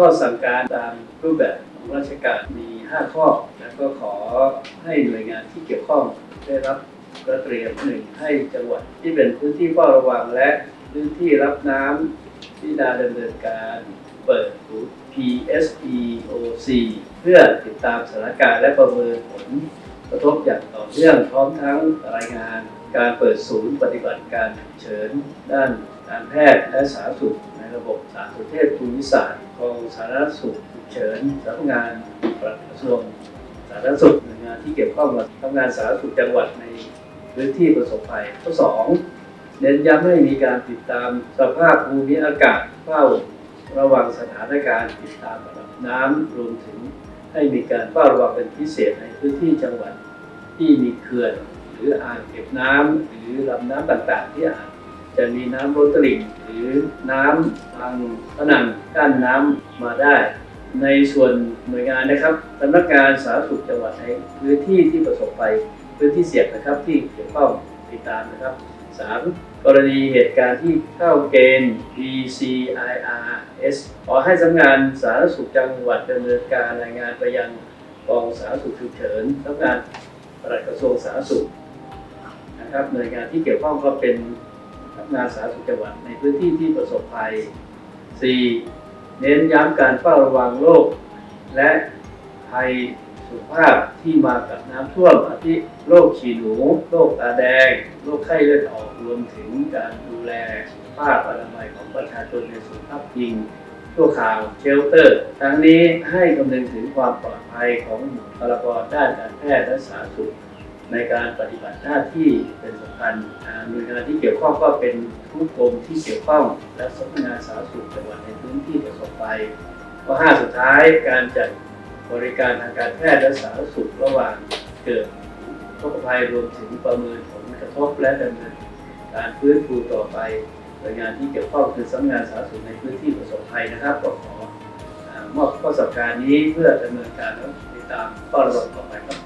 ข้อสั่งการตามรูปแบบของราชการมี 5 ข้อแล้วก็ขอให้หน่วยงานที่เกี่ยวข้องได้รับกระเตรียมหนึ่งให้จังหวัดที่เป็นพื้นที่เฝ้าระวังและพื้นที่รับน้ำที่ดาดำเนินการเปิดศูนย์ PSEOC เพื่อติดตามสถานการณ์และประเมินผลกระทบอย่างต่อเนื่องพร้อมทั้งรายงานการเปิดศูนย์ปฏิบัติการฉุกเฉินด้านการแพทย์และสาธารณสุขในระบบสาธารณสุขเทศภูมิศาสตร์ กองสาธารณสุขฉุกเฉินสำนักงานปลัดกระทรวงสาธารณสุขหน่วยงานที่เกี่ยวข้องกับทำงานสาธารณสุขจังหวัดในพื้นที่ประสบภัยข้อสองเน้นย้ำให้มีการติดตามสภาพภูมิอากาศเฝ้าระวังสถานการณ์ติดตามระดับน้ำรวมถึงให้มีการเฝ้าระวังเป็นพิเศษในพื้นที่จังหวัดที่มีเขื่อน หรืออ่างเก็บน้ำหรือลำน้ำต่างๆ ที่อาจจะมีน้ำล้นตลิ่ง รือน้ำทางผนังกั้นน้ำมาได้ ในส่วนหน่วยงานนะครับสำนักงานสาธารณสุขจังหวัดในพื้นที่ที่ประสบภัยพื้นที่เสี่ยงนะครับที่เกี่ยวข้องติดตามนะครับสามกรณีเหตุการณ์ที่เข้าเกณฑ์ PCIRS ขอให้สำนักงานสาธารณสุขจังหวัดดำเนินการรายงานไปยังกองสาธารณสุขฉุกเฉินสำนักงานปลัดกระทรวงสาธารณสุขนะครับหน่วยงานที่เกี่ยวข้องก็เป็น นักงานสาธารณสุขจังหวัดในพื้นที่ที่ประสบภัย 4. เน้นย้ำการเฝ้าระวังโรคและภัยสุขภาพที่มากับน้ำท่วมอาทิโรคฉี่หนูโรคตาแดงโรคไข้เลือดออกรวมถึงการดูแลสุขภาพอนามัยของประชาชนในศูนย์พักพิงชั่วคราวเชลเตอร์ ทั้งนี้ให้คำนึงถึงความปลอดภัยของบุคลากรด้านการแพทย์และสาธารณสุข ในการปฏิบัติหน้าที่เป็นสำคัญหน่วยงานที่เกี่ยวข้องก็เป็นทุกกรมที่เกี่ยวข้อง และสำนักงานสาธารณสุขจังหวัดในพื้นที่ประสบภัยข้อห้าสุดท้ายการจัดบริการทางการแพทย์และสาธารณสุขระหว่างเกิดทุกภัยรวมถึงประเมินผลกระทบและดำเนินการฟื้นฟูต่อไปหน่วยงานที่เกี่ยวข้องคือสำนักงานสาธารณสุขในพื้นที่ประสบภัยนะครับก็ขอมอบข้อสั่งการนี้เพื่อดำเนินการและติดตามเฝ้าระวังต่อไปครับ